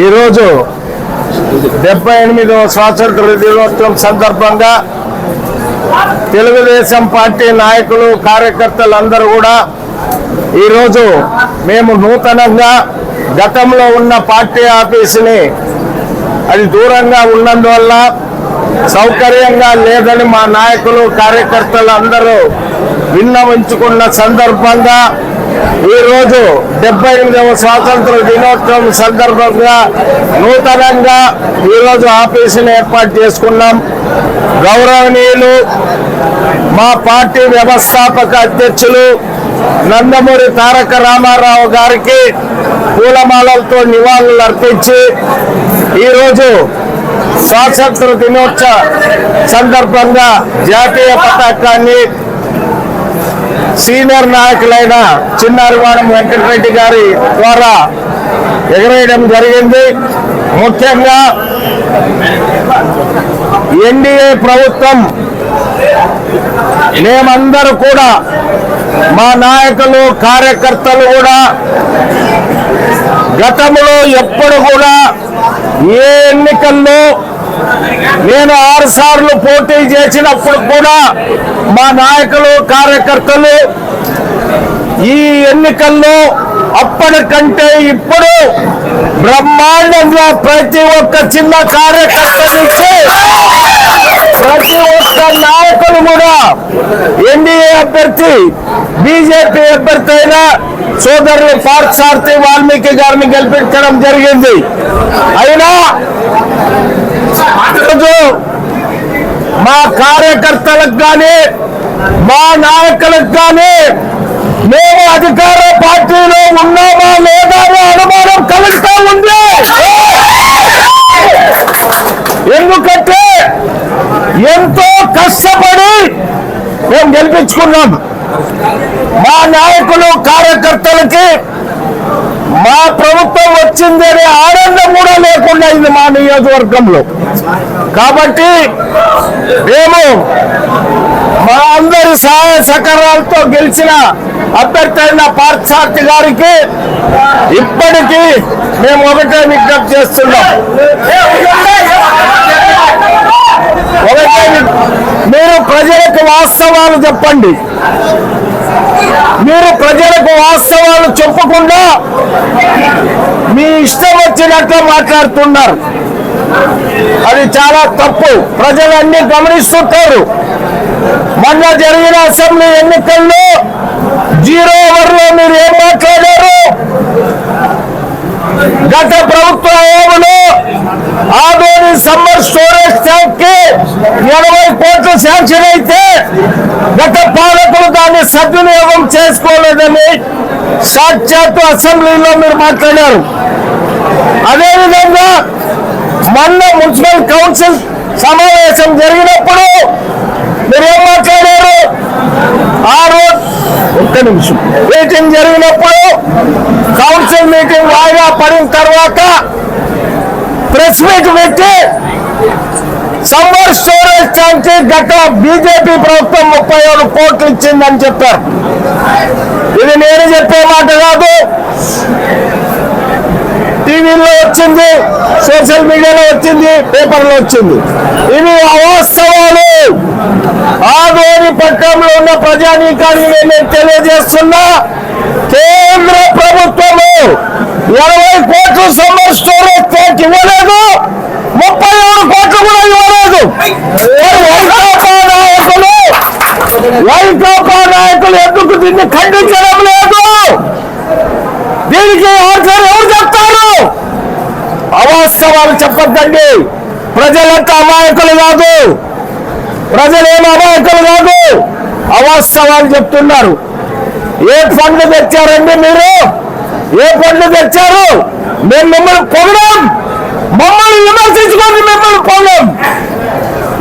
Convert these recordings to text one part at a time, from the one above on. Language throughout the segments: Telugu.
ఈరోజు డెబ్బై ఎనిమిదవ స్వాతంత్ర దినోత్సవం సందర్భంగా తెలుగుదేశం పార్టీ నాయకులు కార్యకర్తలందరూ కూడా ఈరోజు మేము నూతనంగా గతంలో ఉన్న పార్టీ ఆఫీసుని అది దూరంగా ఉన్నందువల్ల సౌకర్యంగా లేదని మా నాయకులు కార్యకర్తలు అందరూ విన్నవించుకున్న సందర్భంగా ఈరోజు డెబ్బై ఎనిమిదవ స్వాతంత్ర దినోత్సవం సందర్భంగా నూతనంగా ఈరోజు ఆఫీసుని ఏర్పాటు చేసుకున్నాం. గౌరవనీయులు మా పార్టీ వ్యవస్థాపక అధ్యక్షులు నందమూరి తారక రామారావు గారికి పూలమాలలతో నివాళులు అర్పించి ఈరోజు స్వాతంత్ర దినోత్సవ సందర్భంగా జాతీయ పతాకాన్ని సీనియర్ నాయకులైన చిన్నారివాడం వెంకటరెడ్డి గారి ద్వారా ఎగరేయడం జరిగింది. ముఖ్యంగా ఎన్డీఏ ప్రభుత్వం మేమందరూ కూడా మా నాయకులు కార్యకర్తలు కూడా గతంలో ఎప్పుడు కూడా ఏ ఎన్నికల్లో నేను ఆరు సార్లు పోటీ చేసినప్పుడు కూడా మా నాయకులు కార్యకర్తలు ఈ ఎన్నికల్లో అప్పటికంటే ఇప్పుడు బ్రహ్మాండంగా ప్రతి ఒక్క చిన్న కార్యకర్త నుంచి ప్రతి ఒక్క నాయకులు కూడా ఎన్డీఏ అభ్యర్థి బీజేపీ అభ్యర్థి అయిన సోదరులు పార్థసారథి వాల్మీకి గారిని గెలిపించడం జరిగింది. అయినా ఈరోజు మా కార్యకర్తలకు కానీ మా నాయకులకు కానీ మేము అధికార పార్టీలో ఉన్నామా లేదా అనుమానం కలుగుతూ ఉంది. ఎందుకంటే ఎంతో కష్టపడి మేము గెలిపించుకున్నాం. మా నాయకులు కార్యకర్తలకి మా ప్రభుత్వం వచ్చిందనే ఆనందం కూడా లేకుండా ఇది మా నియోజకవర్గంలో. కాబట్టి మేము మా అందరి సహాయ సహకారాలతో గెలిచిన అభ్యర్థి అయిన పార్థసార్థి గారికి ఇప్పటికీ మేము ఒకటే విజ్ఞప్తి చేస్తున్నాం. ఒకటే ప్రజలకు వాస్తవాలు చెప్పండి. మీరు ప్రజలకు వాస్తవాలు చెప్పకుండా మీ ఇష్టం వచ్చినట్లు మాట్లాడుతున్నారు. అది చాలా తప్పు. ప్రజలన్నీ గమనిస్తుంటారు. మొన్న జరిగిన అసెంబ్లీ ఎన్నికల్లో జీరో ఓవర్లో మీరు ఏం మాట్లాడారు? గత ప్రభుత్వ హయాంలో ఆదోని సమ్మర్ స్టోరేజ్ ట్యాంక్కి ఇరవై కోట్లు శాంక్షన్ అయితే గత పాలకులు దాన్ని సద్వినియోగం చేసుకోలేదని సాక్షాత్తు అసెంబ్లీలో మీరు మాట్లాడారు. అదేవిధంగా మొన్న మున్సిపల్ కౌన్సిల్ సమావేశం జరిగినప్పుడు మీరు ఏం మాట్లాడారు? ఆ రోజు ఒక్క నిమిషం. మీటింగ్ జరిగినప్పుడు కౌన్సిల్ మీటింగ్ వాయిదా పడిన తర్వాత ప్రెస్ మీట్ పెట్టి స్టోరేజ్ గత బీజేపీ ప్రభుత్వం ముప్పై ఏడు కోట్లు ఇచ్చిందని చెప్పారు. ఇది నేను చెప్పే మాట కాదు. టీవీలో వచ్చింది సోషల్ మీడియాలో వచ్చింది పేపర్లో వచ్చింది. ఇవి అవాస్తవాలు ఆదోని పట్టణంలో ఉన్న ప్రజానీకానికి నేను తెలియజేస్తున్నా కేంద్ర ప్రభుత్వము ఇరవై కోట్లు సమ్మర్ స్టోరేజ్ ట్యాంక్ ఇవ్వలేదు ముప్పై ఆరు కోట్లు కూడా ఇవ్వలేదు మరి వైకాపా నాయకులు వైకాపా నాయకులు ఎందుకు దీన్ని ఖండించడం లేదు దీనికి ఆన్సర్ ఎవరు చెప్తారు? అవాస్తవాలు చెప్పద్దండి. ప్రజలంతా అమాయకులు కాదు. ప్రజలేం అమాయకులు కాదు. అవాస్తవాలు చెప్తున్నారు. ఏ ఫండ్ తెచ్చారండి మీరు? ఏ ఫండ్ తెచ్చారు? మేము మిమ్మల్ని పొగడం. మమ్మల్ని విమర్శించుకొని మిమ్మల్ని పొగడం.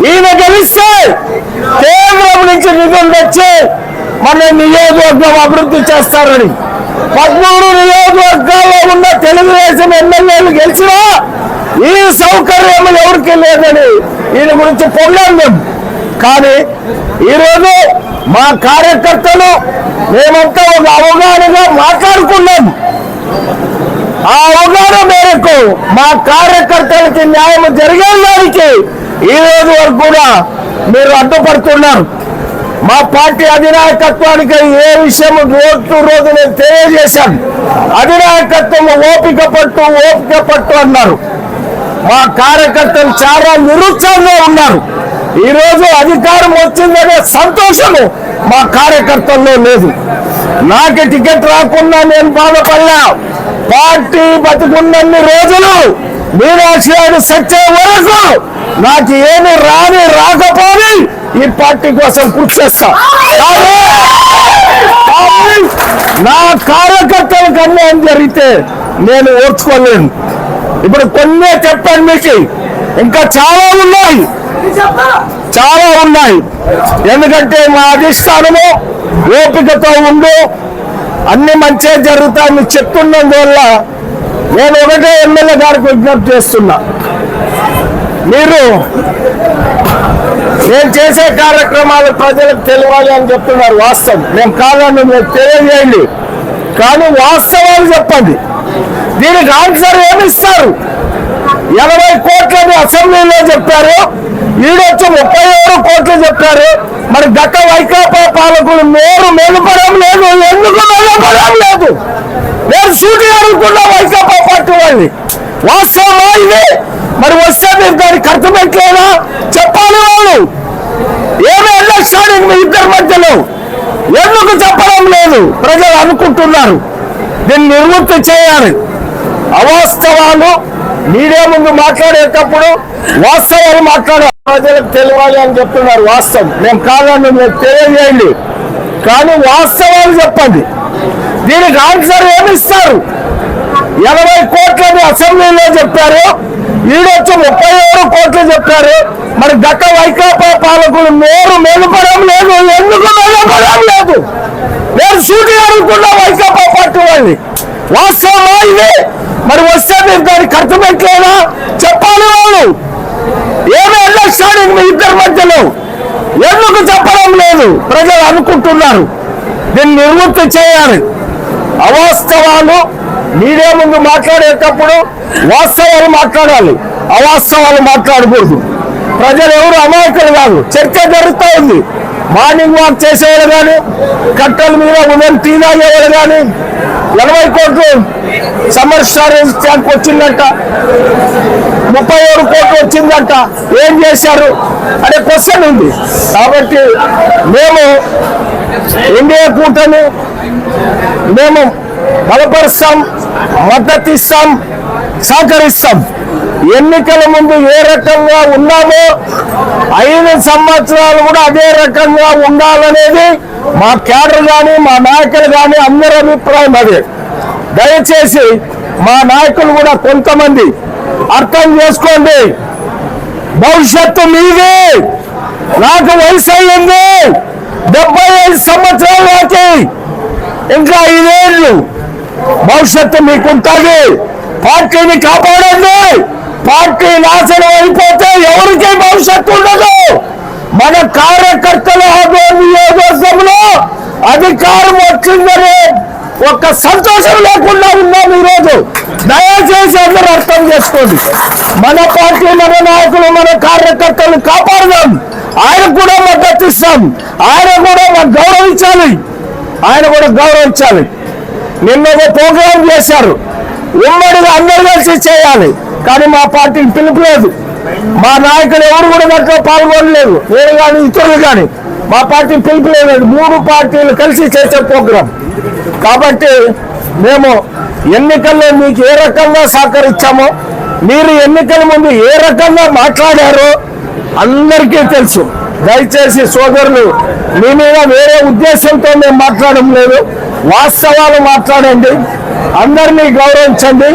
ఈయన గెలిస్తే కేంద్రం నుంచి నిధులు తెచ్చి మన నియోజకవర్గం అభివృద్ధి చేస్తారని పదమూడు నియోజకవర్గాల్లో ఉన్న తెలుగుదేశం ఎమ్మెల్యేలు గెలిచినా ఈ సౌకర్యం ఎవరికి లేదని ఈయన గురించి పొగడాం మేము కానీ ఈరోజు మా కార్యకర్తలు మేమంతా ఒక అవగాహనగా మాట్లాడుకున్నాం. ఆ అవగాహన మేరకు మా కార్యకర్తలకి న్యాయం జరిగేదానికి ఈ రోజు వరకు కూడా మీరు అడ్డుపడుతున్నారు. మా పార్టీ అధినాయకత్వానికి ఏ విషయం రోజు రోజు నేను తెలియజేశాను. అధినాయకత్వం ఓపిక పట్టు ఓపిక పట్టు అన్నారు. మా కార్యకర్తలు చాలా నిరుత్సాహంగా ఉన్నారు. ఈ రోజు అధికారం వచ్చిందనే సంతోషము మా కార్యకర్తల్లో లేదు. నాకు టికెట్ రాకుండా నేను బాధపడ్డా. పార్టీ బతుకున్నన్ని రోజులు మీనాక్షి గారు సచ్చే వరకు నాకు ఏమి రాని రాకపోని పార్టీ కోసం కృషి చేస్తా. కానీ కానీ నా కార్యకర్తలకు అన్యాయం జరిగితే నేను ఓర్చుకోలేను. ఇప్పుడు కొన్నే చెప్పాను మీకు. ఇంకా చాలా ఉన్నాయి. చాలా ఉన్నాయి. ఎందుకంటే మా అధిష్టానము ఓపికతో ఉండు. అన్ని మంచిగా జరుగుతాయని చెప్తున్నందువల్ల నేను ఒకటే ఎమ్మెల్యే గారికి విజ్ఞప్తి చేస్తున్నా. మీరు నేను చేసే కార్యక్రమాలు ప్రజలకు తెలియాలి అని చెప్తున్నారు వాస్తవం. మేము కాదని మీరు తెలియజేయండి. కానీ వాస్తవాలు చెప్పండి. దీనికి ఆన్సర్ ఏమిస్తారు? ఎనభై కోట్లని అసెంబ్లీలో చెప్పారు. ఈడొచ్చి ముప్పై ఆరు కోట్లు చెప్పారు. మరి గత వైకాపా పాలకులు నోరు మెలుపడం లేదు. ఎందుకు మెలుపడం లేదు? నేను సూటి అడుగుతున్నా వైకాపా పార్టీ వాళ్ళని. వాస్తవమా ఇది? మరి వస్తే మీరు దాన్ని ఖర్చు పెట్టలేదా చెప్పాలి వాళ్ళు. ఏమి ఎలక్షన్ మీ ఇద్దరి మధ్యలో. ఎందుకు చెప్పడం లేదు? ప్రజలు అనుకుంటున్నారు. దీన్ని నిర్వృత్తి చేయాలి. అవాస్తవాలు మీడియా ముందు మాట్లాడేటప్పుడు వాస్తవాలు మాట్లాడాలి. ప్రజలకు తెలియాలి అని చెప్తున్నారు వాస్తవం. మేము కాదని మీరు తెలియజేయండి. కానీ వాస్తవాలు చెప్పండి. దీనికి ఆన్సర్ ఏమిస్తారు ఎనభై కోట్లని అసెంబ్లీలో చెప్పారు. ఈడొచ్చి ముప్పై ఆరు కోట్లు చెప్పారు. మరి గత వైకాపా పాలకులు నోరు మెలుపడం లేదు. ఎందుకు మెలుపడం లేదు? నేను సూటి అడుగుతున్నా వైకాపా పార్టీ వాళ్ళని. వాస్తవమా ఇది? మరి వస్తే మీరు దాన్ని ఖర్చు పెట్టలేదా చెప్పాలి వాళ్ళు. ఏమి అండర్స్టాండింగ్ మీ ఇద్దరి మధ్యలో? ఎందుకు చెప్పడం లేదు? ప్రజలు అనుకుంటున్నారు. దీన్ని నివృత్తి చేయాలి. అవాస్తవాలు మీడియా ముందు మాట్లాడేటప్పుడు వాస్తవాలు మాట్లాడాలి. అవాస్తవాలు మాట్లాడకూడదు. ప్రజలు ఎవరు అమాయకులు కాదు. చర్చ జరుగుతూ ఉంది. మార్నింగ్ వాక్ చేసేవాళ్ళు కానీ కట్టల మీద ఉదయం టీ తాగేవాళ్ళు కానీ ఎనభై కోట్లు సమ్మర్ స్టార్ ట్యాంక్ వచ్చిందంట. ముప్పై ఏడు కోట్లు వచ్చిందంట. ఏం చేశారు? అనే క్వశ్చన్ ఉంది. కాబట్టి మేము ఇండియా కూటమి మేము బలపరుస్తాం మద్దతు ఇస్తాం సహకరిస్తాం. ఎన్నికల ముందు ఏ రకంగా ఉన్నామో ఐదు సంవత్సరాలు కూడా అదే రకంగా ఉండాలనేది మా క్యాడర్ కానీ మా నాయకులు కానీ అందరి అభిప్రాయం అదే. దయచేసి మా నాయకులు కూడా కొంతమంది అర్థం చేసుకోండి. భవిష్యత్తు మీదే. నాకు వయసు అయ్యింది. డెబ్బై ఐదు సంవత్సరాలు నాకి ఇంకా ఐదేళ్ళు. భవిష్యత్తు మీకుంటుంది. పార్టీని కాపాడండి. పార్టీ నాశనం అయిపోతే ఎవరికి భవిష్యత్తు ఉండదు? మన కార్యకర్తల నియోజకవర్గంలో అధికారం వచ్చిందని ఒక సంతోషం లేకుండా ఉన్నాం ఈరోజు. దయచేసి అందరూ అర్థం చేసుకోండి. మన పార్టీ మన నాయకులు మన కార్యకర్తలు కాపాడదాం. ఆయన కూడా మద్దతు ఇస్తాం. ఆయన కూడా మాకు గౌరవించాలి. ఆయన కూడా గౌరవించాలి. నిన్న ప్రోగ్రాం చేశారు. ఉమ్మడిగా అందరు కలిసి చేయాలి. కానీ మా పార్టీకి పిలుపులేదు. మా నాయకులు ఎవరు కూడా దాంట్లో పాల్గొనలేదు. నేను కానీ ఇతరులు కానీ మా పార్టీ పిలుపులేదు. మూడు పార్టీలు కలిసి చేసే ప్రోగ్రాం. కాబట్టి మేము ఎన్నికల్లో మీకు ఏ రకంగా సహకరించామో మీరు ఎన్నికల ముందు ఏ రకంగా మాట్లాడారో అందరికీ తెలుసు. దయచేసి సోదరులు మీ మీద వేరే ఉద్దేశంతో మేము మాట్లాడడం లేదు. వాస్తవాలు మాట్లాడండి. అందరినీ గౌరవించండి.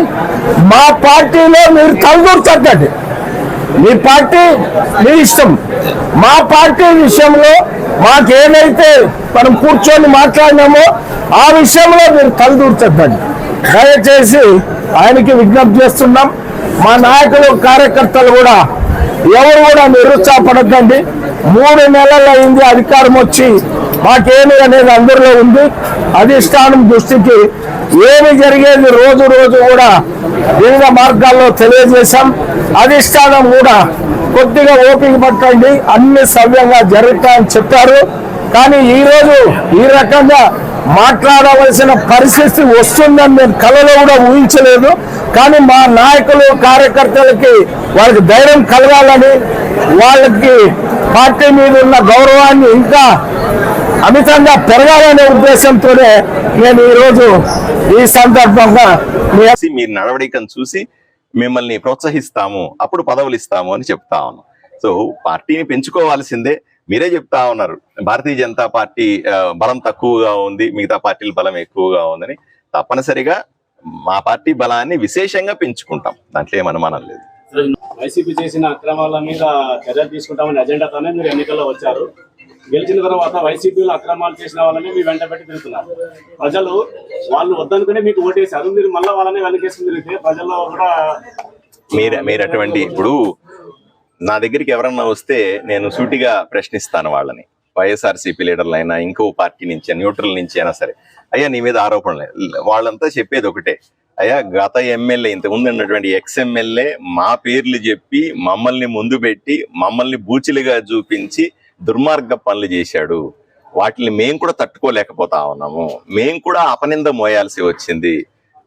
మా పార్టీలో మీరు తలదూర్చద్దండి మీ పార్టీ మీ ఇష్టం. మా పార్టీ విషయంలో మాకేమైతే మనం కూర్చొని మాట్లాడినామో ఆ విషయంలో మీరు తలదూర్చద్దండి దయచేసి ఆయనకి విజ్ఞప్తి చేస్తున్నాం. మా నాయకులు కార్యకర్తలు కూడా ఎవరు కూడా నిరుత్సాహపడద్దండి మూడు నెలలు అయింది అధికారం వచ్చి మాకేమి అనేది అందరిలో ఉంది. అధిష్టానం దృష్టికి ఏమి జరిగేది రోజు రోజు కూడా వివిధ మార్గాల్లో తెలియజేశాం. అధిష్టానం కూడా కొద్దిగా ఓపిక పట్టండి. అన్ని సవ్యంగా జరుగుతాయని చెప్పారు. కానీ ఈ రోజు ఈ రకంగా మాట్లాడవలసిన పరిస్థితి వస్తుందని నేను కలలో కూడా ఊహించలేదు. కానీ మా నాయకులు కార్యకర్తలకి వాళ్ళకి ధైర్యం కలగాలని వాళ్ళకి పార్టీ మీద ఉన్న గౌరవాన్ని ఇంకా అమితంగా పెరగాలనే ఉద్దేశంతోనే నేను ఈరోజు ఈ సందర్భంగా మీ నడవడికను చూసి మిమ్మల్ని ప్రోత్సహిస్తాము అప్పుడు పదవులు ఇస్తాము అని చెప్తా ఉన్నాం. సో పార్టీని పెంచుకోవాల్సిందే మీరే చెప్తా ఉన్నారు. భారతీయ జనతా పార్టీ బలం తక్కువగా ఉంది మిగతా పార్టీల బలం ఎక్కువగా ఉందని. తప్పనిసరిగా మా పార్టీ బలాన్ని విశేషంగా పెంచుకుంటాం. దాంట్లో ఏం అనుమానం లేదు. వైసీపీ చేసిన అక్రమాల మీద చర్యలు తీసుకుంటామని అజెండాతోనే మీరు ఎన్నికల్లో వచ్చారు. గెలిచిన తర్వాత వైసీపీలో అక్రమాలు చేసిన వాళ్ళని మీ వెంట పెట్టి తిరుగుతున్నారు. ప్రజలు వాళ్ళు వద్దనుకునే మీకు ఓటేశారు. మీరు మళ్ళీ వాళ్ళని వెనకేసుకుని తిరిగితే ప్రజల్లో కూడా మీరు మీరు అటువంటి ఇప్పుడు నా దగ్గరికి ఎవరన్నా వస్తే నేను సూటిగా ప్రశ్నిస్తాను వాళ్ళని. వైఎస్ఆర్సీపీ లీడర్లు అయినా ఇంకో పార్టీ నుంచి న్యూట్రల్ నుంచి అయినా సరే. అయ్యా నీ మీద ఆరోపణలు వాళ్ళంతా చెప్పేది ఒకటే. అయ్యా గత ఎమ్మెల్యే ఇంతకుముందు ఉన్నటువంటి ఎక్స్ ఎమ్మెల్యే మా పేర్లు చెప్పి మమ్మల్ని ముందు పెట్టి మమ్మల్ని బూచిలుగా చూపించి దుర్మార్గ పనులు చేశాడు. వాటిని మేము కూడా తట్టుకోలేకపోతా ఉన్నాము. మేము కూడా అపనింద మోయాల్సి వచ్చింది.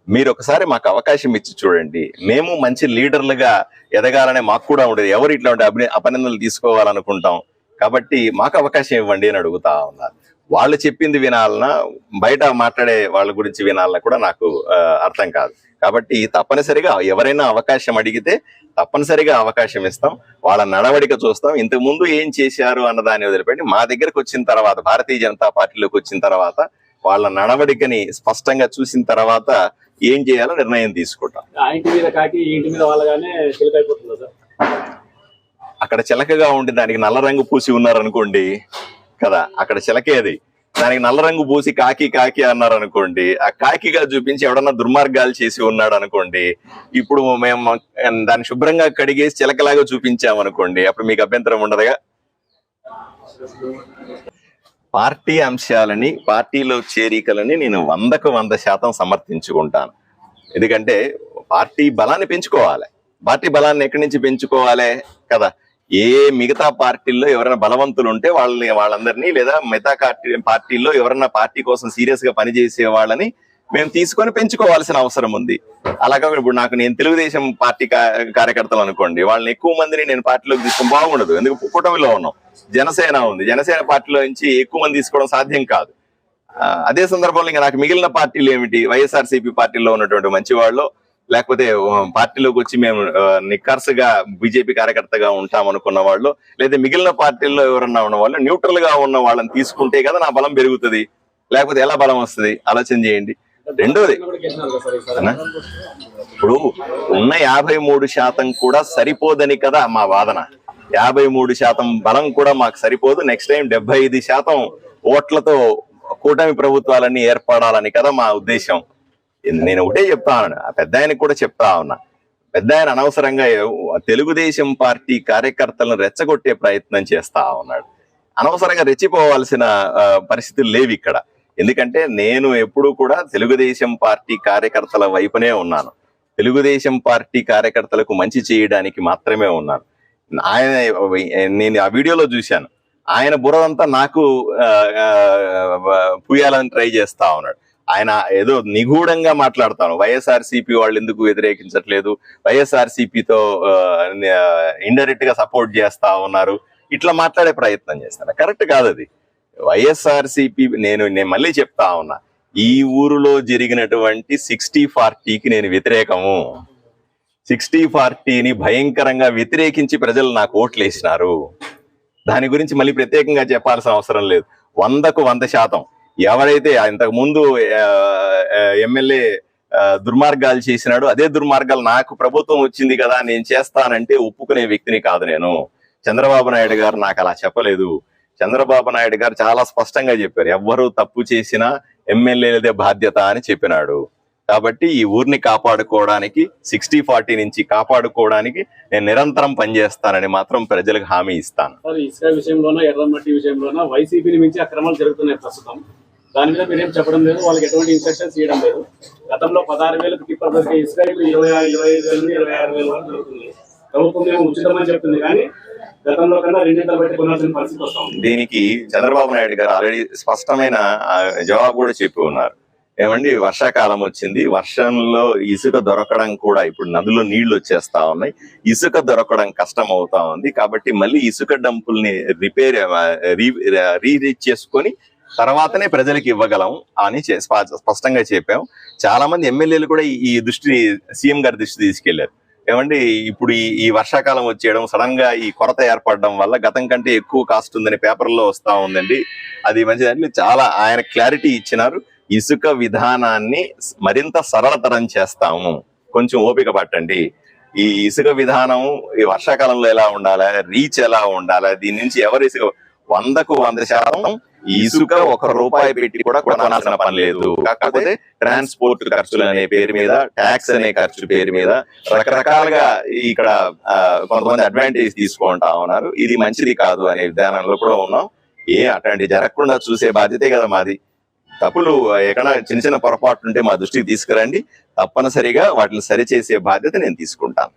మీరు ఒకసారి మాకు అవకాశం ఇచ్చి చూడండి. మేము మంచి లీడర్లుగా ఎదగాలనే మాకు కూడా ఉండేది. ఎవరు ఇట్లాంటి అభిన అపనిందలు తీసుకోవాలనుకుంటాం. కాబట్టి మాకు అవకాశం ఇవ్వండి అని అడుగుతా ఉన్నారు. వాళ్ళు చెప్పింది వినాలన్నా బయట మాట్లాడే వాళ్ళ గురించి వినాలన్నా కూడా నాకు అర్థం కాదు. కాబట్టి తప్పనిసరిగా ఎవరైనా అవకాశం అడిగితే తప్పనిసరిగా అవకాశం ఇస్తాం. వాళ్ళ నడవడిక చూస్తాం. ఇంతకు ముందు ఏం చేశారు అన్న దాన్ని వదిలిపెట్టి మా దగ్గరకు వచ్చిన తర్వాత భారతీయ జనతా పార్టీలోకి వచ్చిన తర్వాత వాళ్ళ నడవడికని స్పష్టంగా చూసిన తర్వాత ఏం చేయాలో నిర్ణయం తీసుకుంటాం. అక్కడ చిలకగా ఉండి దానికి నల్ల రంగు పూసి ఉన్నారనుకోండి కదా అక్కడ చిలకేది దానికి నల్ల రంగు పూసి కాకి కాకి అన్నారు అనుకోండి ఆ కాకిగా చూపించి ఎవడన్నా దుర్మార్గాలు చేసి ఉన్నాడు అనుకోండి ఇప్పుడు మేము దాన్ని శుభ్రంగా కడిగేసి చిలకలాగా చూపించాం అనుకోండి అప్పుడు మీకు అభ్యంతరం ఉండదుగా? పార్టీ అంశాలని పార్టీలో చేరికలని నేను వందకు వంద శాతం సమర్థించుకుంటాను. ఎందుకంటే పార్టీ బలాన్ని పెంచుకోవాలి. పార్టీ బలాన్ని ఎక్కడి నుంచి పెంచుకోవాలి కదా? ఏ మిగతా పార్టీల్లో ఎవరైనా బలవంతులు ఉంటే వాళ్ళని వాళ్ళందరినీ లేదా మిగతా పార్టీ పార్టీల్లో ఎవరైనా పార్టీ కోసం సీరియస్గా పనిచేసే వాళ్ళని మేము తీసుకొని పెంచుకోవాల్సిన అవసరం ఉంది. అలాగే ఇప్పుడు నాకు నేను తెలుగుదేశం పార్టీ కా- కార్యకర్తలు అనుకోండి వాళ్ళని ఎక్కువ మందిని నేను పార్టీలోకి తీసుకుని బాగుండదు. ఎందుకు? కూటమిలో ఉన్నాం. జనసేన ఉంది. జనసేన పార్టీలో నుంచి ఎక్కువ మంది తీసుకోవడం సాధ్యం కాదు. అదే సందర్భంలో ఇంకా నాకు మిగిలిన పార్టీలు ఏమిటి? వైఎస్ఆర్సీపీ పార్టీలో ఉన్నటువంటి మంచి వాళ్ళు లేకపోతే పార్టీలోకి వచ్చి మేము నిక్కర్సుగా బీజేపీ కార్యకర్తగా ఉంటాం అనుకున్న వాళ్ళు లేదా మిగిలిన పార్టీల్లో ఎవరన్నా ఉన్న వాళ్ళు న్యూట్రల్గా ఉన్న వాళ్ళని తీసుకుంటే కదా నా బలం పెరుగుతుంది. లేకపోతే ఎలా బలం వస్తుంది? ఆలోచన చేయండి. రెండోది ఇప్పుడు ఉన్న యాభై మూడు శాతం కూడా సరిపోదని కదా మా వాదన. యాభై మూడు శాతం బలం కూడా మాకు సరిపోదు. నెక్స్ట్ టైం డెబ్బై ఐదు శాతం ఓట్లతో కూటమి ప్రభుత్వాలన్నీ ఏర్పడాలని కదా మా ఉద్దేశం. నేను ఒకటే చెప్తా ఉన్నా. ఆ పెద్ద ఆయనకు కూడా చెప్తా ఉన్నా. పెద్ద ఆయన అనవసరంగా తెలుగుదేశం పార్టీ కార్యకర్తలను రెచ్చగొట్టే ప్రయత్నం చేస్తా ఉన్నాడు. అనవసరంగా రెచ్చిపోవాల్సిన పరిస్థితులు లేవు ఇక్కడ. ఎందుకంటే నేను ఎప్పుడూ కూడా తెలుగుదేశం పార్టీ కార్యకర్తల వైపునే ఉన్నాను. తెలుగుదేశం పార్టీ కార్యకర్తలకు మంచి చేయడానికి మాత్రమే ఉన్నాను. ఆయన నేను ఆ వీడియోలో చూశాను. ఆయన బురదంతా నాకు పూయాలని ట్రై చేస్తా ఉన్నాడు. ఆయన ఏదో నిగూఢంగా మాట్లాడతాను. వైఎస్ఆర్సీపీ వాళ్ళు ఎందుకు వ్యతిరేకించట్లేదు? వైఎస్ఆర్ సిపితో ఇండైరెక్ట్గా సపోర్ట్ చేస్తా ఉన్నారు. ఇట్లా మాట్లాడే ప్రయత్నం చేస్తాను. కరెక్ట్ కాదు అది. వైఎస్ఆర్ నేను నేను మళ్ళీ చెప్తా ఉన్నా. ఈ ఊరిలో జరిగినటువంటి సిక్స్టీ ఫార్టీకి నేను వ్యతిరేకము. సిక్స్టీ ఫార్టీని భయంకరంగా వ్యతిరేకించి ప్రజలు నాకు ఓట్లు వేసినారు దాని గురించి మళ్ళీ ప్రత్యేకంగా చెప్పాల్సిన అవసరం లేదు. వందకు వంద శాతం. ఎవరైతే ఇంతకు ముందు ఎమ్మెల్యే దుర్మార్గాలు చేసినాడు అదే దుర్మార్గాలు నాకు ప్రభుత్వం వచ్చింది కదా నేను చేస్తానంటే ఒప్పుకునే వ్యక్తిని కాదు నేను. చంద్రబాబు నాయుడు గారు నాకు అలా చెప్పలేదు. చంద్రబాబు నాయుడు గారు చాలా స్పష్టంగా చెప్పారు ఎవ్వరు తప్పు చేసినా ఎమ్మెల్యేలదే బాధ్యత అని చెప్పినాడు. కాబట్టి ఈ ఊరిని కాపాడుకోవడానికి సిక్స్టీ ఫార్టీ నుంచి కాపాడుకోవడానికి నేను నిరంతరం పనిచేస్తానని మాత్రం ప్రజలకు హామీ ఇస్తాను. ఇసుక విషయంలోనో ఎర్రమట్టి విషయంలోనో వైసీపీని మించి అక్రమాలు జరుగుతున్నాయి ప్రస్తుతం. దాని మీద మీరేం చెప్పడం లేదు వాళ్ళకి ఎటువంటి ఇన్స్ట్రక్షన్స్ ఇవ్వడం లేదు. గతంలో పదహారు వేలకు టిప్పర్ దొరికే ఇసుక ఇప్పుడు ఇరవై ఇరవై ఐదు వేల నుండి ఇరవై ఆరు వేల వరకు దొరుకుతుంది ప్రభుత్వం ఏమో ఉచితమని చెప్తుంది కానీ గతంలో కన్నా రెండింతలు పెట్టి కొనాల్సిన పరిస్థితి వస్తా దీనికి చంద్రబాబు నాయుడు గారు ఆల్రెడీ స్పష్టమైన జవాబు కూడా చెప్పి ఉన్నారు. ఏమండి వర్షాకాలం వచ్చింది వర్షంలో ఇసుక దొరకడం కూడా ఇప్పుడు నదిలో నీళ్ళు వచ్చేస్తా ఉన్నాయి. ఇసుక దొరకడం కష్టం అవుతా ఉంది. కాబట్టి మళ్ళీ ఇసుక డంపుల్ని రిపేర్ రీ రీరీచ్ చేసుకొని తర్వాతనే ప్రజలకు ఇవ్వగలం అని చే- స్ప- స్పష్టంగా చెప్పాం. చాలా మంది ఎమ్మెల్యేలు కూడా ఈ- దృష్టిని సీఎం గారి దృష్టి తీసుకెళ్ళారు. ఏమండి ఇప్పుడు ఈ ఈ వర్షాకాలం వచ్చేయడం సడన్గా ఈ కొరత ఏర్పడడం వల్ల గతం కంటే ఎక్కువ కాస్ట్ ఉందని పేపర్లో వస్తా ఉందండి. అది మంచిదండి. చాలా ఆయన క్లారిటీ ఇచ్చినారు. ఇసుక విధానాన్ని మరింత సరళతరం చేస్తాము. కొంచెం ఓపిక పట్టండి. ఈ ఇసుక విధానం ఈ వర్షాకాలంలో ఎలా ఉండాలి? రీచ్ ఎలా ఉండాలి? దీని నుంచి ఎవరు ఇసుక వందకు వంద శాతం ఇసుక ఒక రూపాయి పెట్టి కూడా కొనాల్సిన పని లేదు. కాకపోతే ట్రాన్స్పోర్ట్ ఖర్చులు అనే పేరు మీద ట్యాక్స్ అనే ఖర్చు పేరు మీద రకరకాలుగా ఇక్కడ కొంతమంది అడ్వాంటేజ్ తీసుకుంటా ఉన్నారు. ఇది మంచిది కాదు అనే విధానంలో కూడా ఉన్నాం. ఏ అట్లాంటి జరగకుండా చూసే బాధ్యతే కదా మాది. తప్పులు ఎక్కడ చిన్న చిన్న పొరపాట్లు ఉంటే మా దృష్టికి తీసుకురండి. తప్పనిసరిగా వాటిని సరిచేసే బాధ్యత నేను తీసుకుంటాను.